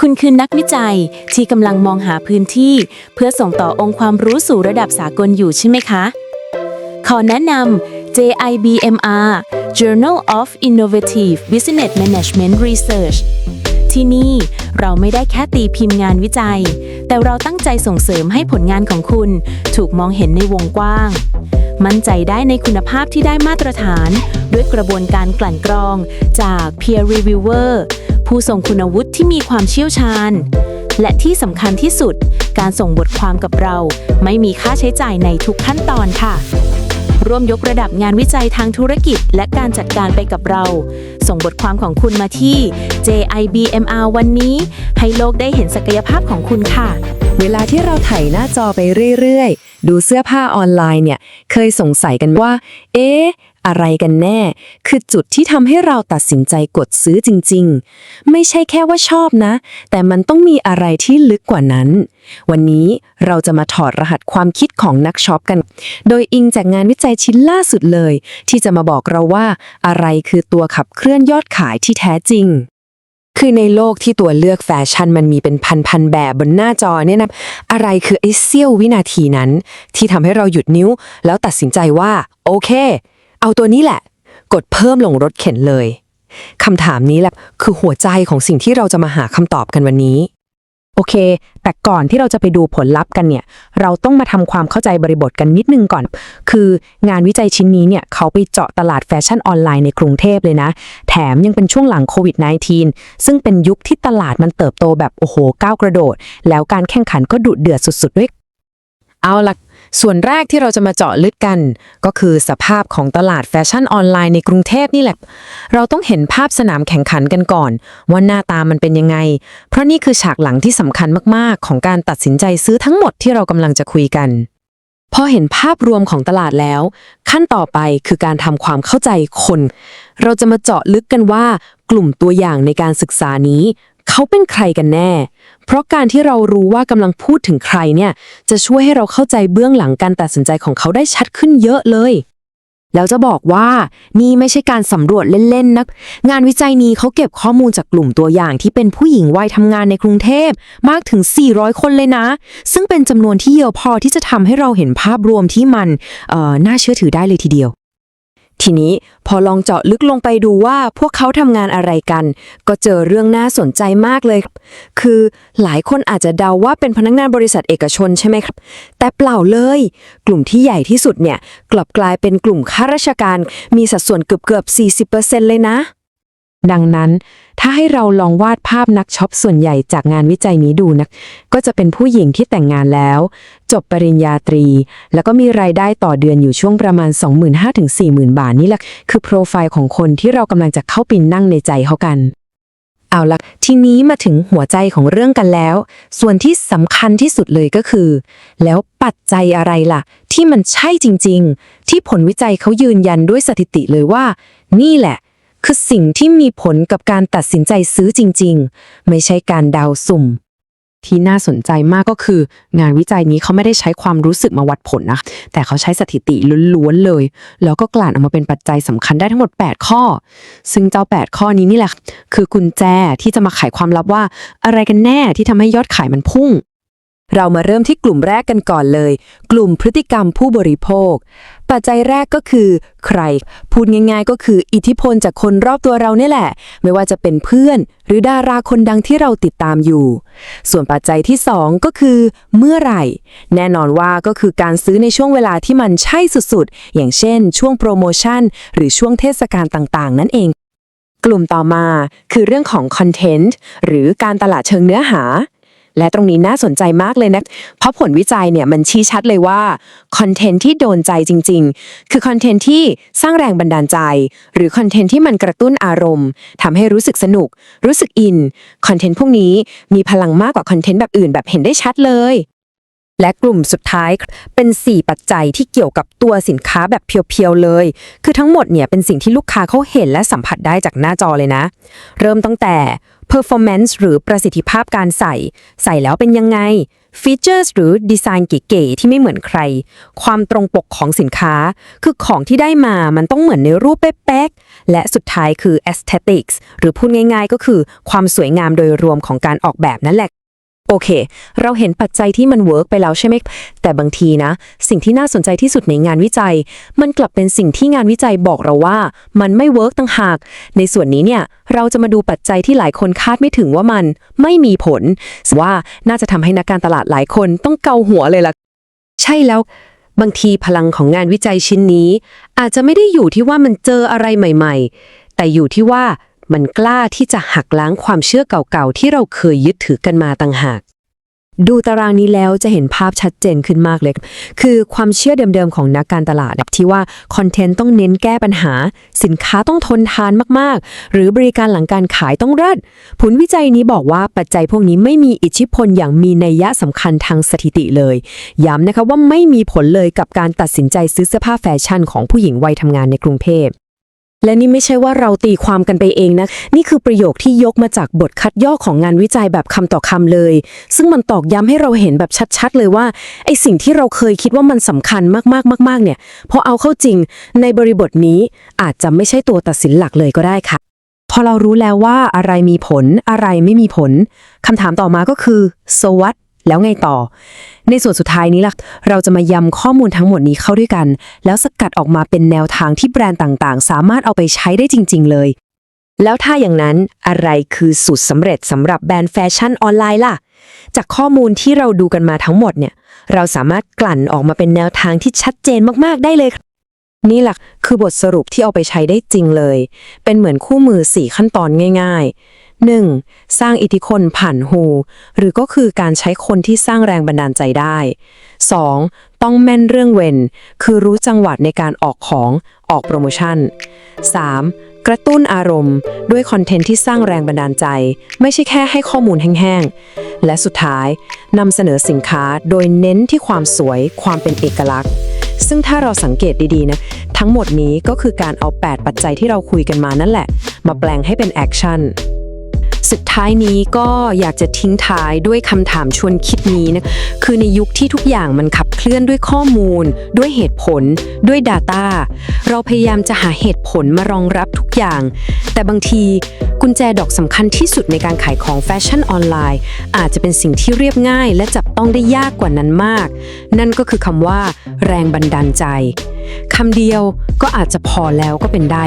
คุณคือนักวิจัยที่กำลังมองหาพื้นที่ เพื่อส่งต่อองค์ความรู้สู่ระดับสากลอยู่ใช่ไหมคะ ขอแนะนำ JIBMR Journal of Innovative Business Management Research ที่นี่เราไม่ได้แค่ตีพิมพ์งานวิจัย แต่เราตั้งใจส่งเสริมให้ผลงานของคุณ ถูกมองเห็นในวงกว้าง มั่นใจได้ในคุณภาพที่ได้มาตรฐาน ด้วยกระบวนการกลั่นกรองจาก peer reviewer ผู้ทรงคุณวุฒิที่มีความเชี่ยวชาญ และที่สำคัญที่สุด การส่งบทความกับเรา ไม่มีค่าใช้จ่ายในทุกขั้นตอนค่ะ ร่วมยกระดับงานวิจัยทางธุรกิจ และการจัดการไปกับเรา ส่งบทความของคุณมาที่ JIBMR วันนี้ ให้โลกได้เห็นศักยภาพของคุณค่ะเวลาที่เราไถหน้าจอไปเรื่อย ๆ ดูเสื้อผ้าออนไลน์เนี่ย เคยสงสัยกันว่า เอ๊ะ อะไรกันแน่ คือจุดที่ทำให้เราตัดสินใจกดซื้อจริง ๆ ไม่ใช่แค่ว่าชอบนะ แต่มันต้องมีอะไรที่ลึกกว่านั้น วันนี้เราจะมาถอดรหัสความคิดของนักช็อปกัน โดยอิงจากงานวิจัยชิ้นล่าสุดเลย ที่จะมาบอกเราว่าอะไรคือตัวขับเคลื่อนยอดขายที่แท้จริงคือในโลกที่ตัวเลือกแฟชั่นมันมีเป็นพันๆแบบบนหน้าจอเนี่ยนะอะไรคือไอ้เสี้ยววินาทีนั้น ที่ทำให้เราหยุดนิ้ว แล้วตัดสินใจว่า โอเค เอาตัวนี้แหละ กดเพิ่มลงรถเข็นเลยคำถามนี้แหละคือหัวใจของสิ่งที่เราจะมาหาคำตอบกันวันนี้ โอเค แต่ก่อนที่เราจะไปดูผลลัพธ์กันเนี่ย เราต้องมาทำความเข้าใจบริบทกันนิดนึงก่อน คืองานวิจัยชิ้นนี้เนี่ย เขาไปเจาะตลาดแฟชั่นออนไลน์ในกรุงเทพเลยนะ แถมยังเป็นช่วงหลังโควิด -19 ซึ่งเป็นยุคที่ตลาดมันเติบโตแบบโอ้โหก้าวกระโดด แล้วการแข่งขันก็ดุเดือดสุดๆด้วย เอาล่ะ ส่วนแรกที่เราจะมาเจาะลึกกัน ก็คือสภาพของตลาดแฟชั่นออนไลน์ในกรุงเทพนี่แหละ เราต้องเห็นภาพสนามแข่งขันกันก่อน ว่าหน้าตามันเป็นยังไง เพราะนี่คือฉากหลังที่สำคัญมากๆ ของการตัดสินใจซื้อทั้งหมดที่เรากำลังจะคุยกัน พอเห็นภาพรวมของตลาดแล้ว ขั้นต่อไปคือการทำความเข้าใจคน เราจะมาเจาะลึกกันว่ากลุ่มตัวอย่างในการศึกษานี้ เขาเป็นใครกันแน่ เพราะการที่เรารู้ว่ากำลังพูดถึงใครเนี่ย จะช่วยให้เราเข้าใจเบื้องหลังการตัดสินใจของเขาได้ชัดขึ้นเยอะเลย แล้วจะบอกว่านี่ไม่ใช่การสำรวจเล่นๆนะงานวิจัยนี้เขาเก็บข้อมูลจากกลุ่มตัวอย่างที่เป็นผู้หญิงวัยทำงานในกรุงเทพมากถึง 400 คนเลยนะ ซึ่งเป็นจำนวนที่เยอะพอที่จะทำให้เราเห็นภาพรวมที่มันเอ่อน่าเชื่อถือได้เลยทีเดียว ทีนี้พอลองเจาะลึกลงไปดูว่าพวกเขาทำงานอะไรกัน ก็เจอเรื่องน่าสนใจมากเลย คือหลายคนอาจจะเดาว่าเป็นพนักงานบริษัทเอกชนใช่ไหมครับ แต่เปล่าเลย กลุ่มที่ใหญ่ที่สุดเนี่ย กลับกลายเป็นกลุ่มข้าราชการ มีสัดส่วนเกือบเกือบ40%เลยนะ ดังนั้น ถ้าให้เราลองวาดภาพนักช็อปส่วนใหญ่จากงานวิจัยนี้ดูนะ ก็จะเป็นผู้หญิงที่แต่งงานแล้ว จบปริญญาตรี แล้วก็มีรายได้ต่อเดือนอยู่ช่วงประมาณ 25,000ถึง40,000 บาทนี่แหละ คือโปรไฟล์ของคนที่เรากำลังจะเข้าไปนั่งในใจเขากันเอาละทีนี้มาถึงหัวใจของเรื่องกันแล้ว ส่วนที่สำคัญที่สุดเลยก็คือ แล้วปัจจัยอะไรล่ะ ที่มันใช่จริง ๆ ที่ผลวิจัยเขายืนยันด้วยสถิติเลยว่า นี่แหละ คือสิ่งที่มีผลกับการตัดสินใจซื้อจริง ๆ ไม่ใช่การเดาสุ่ม ที่น่าสนใจมากก็คือ งานวิจัยนี้เขาไม่ได้ใช้ความรู้สึกมาวัดผลนะ แต่เขาใช้สถิติล้วนๆเลย แล้วก็กลั่นออกมาเป็นปัจจัยสำคัญได้ทั้งหมด 8 ข้อ ซึ่งเจ้า 8 ข้อนี้นี่แหละ คือกุญแจที่จะมาไขความลับว่า อะไรกันแน่ที่ทำให้ยอดขายมันพุ่งเรามาเริ่มที่กลุ่มแรกกันก่อนเลย กลุ่มพฤติกรรมผู้บริโภค ปัจจัยแรกก็คือใคร พูดง่ายๆ ก็คืออิทธิพลจากคนรอบตัวเราเนี่ยแหละ ไม่ว่าจะเป็นเพื่อน หรือดาราคนดังที่เราติดตามอยู่ ส่วนปัจจัยที่ 2 ก็คือเมื่อไหร่ แน่นอนว่าก็คือการซื้อในช่วงเวลาที่มันใช่สุดๆ อย่างเช่น ช่วงโปรโมชั่น หรือช่วงเทศกาลต่างๆ นั่นเองกลุ่มต่อมาคือเรื่องของคอนเทนต์หรือการตลาดเชิงเนื้อหา และตรงนี้น่าสนใจมากเลยนะ เพราะผลวิจัยเนี่ยมันชี้ชัดเลยว่าคอนเทนต์ที่โดนใจจริง ๆ คือคอนเทนต์ที่สร้างแรงบันดาลใจ หรือคอนเทนต์ที่มันกระตุ้นอารมณ์ทำให้รู้สึกสนุก รู้สึกอิน คอนเทนต์พวกนี้มีพลังมากกว่าคอนเทนต์แบบอื่นแบบเห็นได้ชัดเลย และกลุ่มสุดท้ายเป็น 4 ปัจจัยที่เกี่ยวกับตัวสินค้าแบบเพียวๆเลย คือทั้งหมดเนี่ยเป็นสิ่งที่ลูกค้าเขาเห็นและสัมผัสได้จากหน้าจอเลยนะ เริ่มตั้งแต่ performance หรือประสิทธิภาพการใส่ ใส่แล้วเป็นยังไงฟีเจอร์หรือดีไซน์เก๋ๆที่ไม่เหมือนใคร ความตรงปกของสินค้า คือของที่ได้มามันต้องเหมือนในรูปเป๊ะๆและสุดท้ายคือ aesthetics หรือพูดง่ายๆ ก็คือความสวยงามโดยรวมของการออกแบบนั่นแหละ โอเค เราเห็นปัจจัยที่มันเวิร์กไปแล้วใช่ไหม แต่บางทีนะ สิ่งที่น่าสนใจที่สุดในงานวิจัย มันกลับเป็นสิ่งที่งานวิจัยบอกเราว่า มันไม่เวิร์กต่างหาก ในส่วนนี้เนี่ย เราจะมาดูปัจจัยที่หลายคนคาดไม่ถึงว่ามันไม่มีผลว่าน่าจะทำให้นักการตลาดหลายคนต้องเกาหัวเลยล่ะ ใช่แล้ว บางทีพลังของงานวิจัยชิ้นนี้ อาจจะไม่ได้อยู่ที่ว่ามันเจออะไรใหม่ ๆ แต่อยู่ที่ว่า มันกล้าที่จะหักล้างความเชื่อเก่าๆ ที่เราเคยยึดถือกันมาต่างหาก ดูตารางนี้แล้วจะเห็นภาพชัดเจนขึ้นมากเลย คือความเชื่อเดิมๆของนักการตลาดแบบที่ว่าคอนเทนต์ต้องเน้นแก้ปัญหา สินค้าต้องทนทานมากๆ หรือบริการหลังการขายต้องเลิศผลวิจัยนี้บอกว่าปัจจัยพวกนี้ไม่มีอิทธิพลอย่างมีนัยยะสำคัญทางสถิติเลย ย้ำนะคะว่าไม่มีผลเลยกับการตัดสินใจซื้อเสื้อผ้าแฟชั่นของผู้หญิงวัยทำงานในกรุงเทพ และนี่ไม่ใช่ว่าเราตีความกันไปเองนะ นี่คือประโยคที่ยกมาจากบทคัดย่อของงานวิจัยแบบคำต่อคำเลย ซึ่งมันตอกย้ำให้เราเห็นแบบชัดๆ เลยว่าไอสิ่งที่เราเคยคิดว่ามันสำคัญมากๆๆๆเนี่ยพอเอาเข้าจริงในบริบทนี้อาจจะไม่ใช่ตัวตัดสินหลักเลยก็ได้ค่ะ พอเรารู้แล้วว่าอะไรมีผลอะไรไม่มีผลคำถามต่อมาก็คือ so what แล้วไงต่อ ในส่วนสุดท้ายนี้ล่ะ เราจะมายำข้อมูลทั้งหมดนี้เข้าด้วยกัน แล้วสกัดออกมาเป็นแนวทางที่แบรนด์ต่างๆ สามารถเอาไปใช้ได้จริง ๆ เลย แล้วถ้าอย่างนั้นอะไรคือสูตรสำเร็จสำหรับแบรนด์แฟชั่นออนไลน์ล่ะ จากข้อมูลที่เราดูกันมาทั้งหมดเนี่ย เราสามารถกลั่นออกมาเป็นแนวทางที่ชัดเจนมากๆได้เลยนี่แหละคือบทสรุปที่เอาไปใช้ได้จริงเลย เป็นเหมือนคู่มือ 4 ขั้นตอนง่ายๆ 1. สร้างอิทธิพลผ่านหูหรือก็คือการใช้คนที่สร้างแรงบันดาลใจได้ 2. ต้องแม่นเรื่องเวนคือรู้จังหวัดในการออกของออกโปรโมชั่น 3. กระตุ้นอารมณ์ ด้วยคอนเทนต์ที่สร้างแรงบันดาลใจ ไม่ใช่แค่ให้ข้อมูลแห้งๆ และสุดท้ายนำเสนอสินค้าโดยเน้นที่ความสวยความเป็นเอกลักษณ์ซึ่งถ้าเราสังเกตดีๆนะ ทั้งหมดนี้ก็คือการเอา 8 ปัจจัยที่เราคุยกันมานั่นแหละ มาแปลงให้เป็นแอคชั่น สุดท้ายนี้ก็อยากจะทิ้งท้ายด้วยคำถามชวนคิดนี้นะคือในยุคที่ทุกอย่างมันขับเคลื่อนด้วยข้อมูล ด้วยเหตุผล ด้วย Data เราพยายามจะหาเหตุผลมารองรับทุกอย่าง แต่บางทีกุญแจดอกสำคัญที่สุดในการขายของแฟชั่นออนไลน์ อาจจะเป็นสิ่งที่เรียบง่าย และจับต้องได้ยากกว่านั้นมาก นั่นก็คือคำว่า แรงบันดาลใจคำเดียวก็อาจจะพอแล้วก็เป็นได้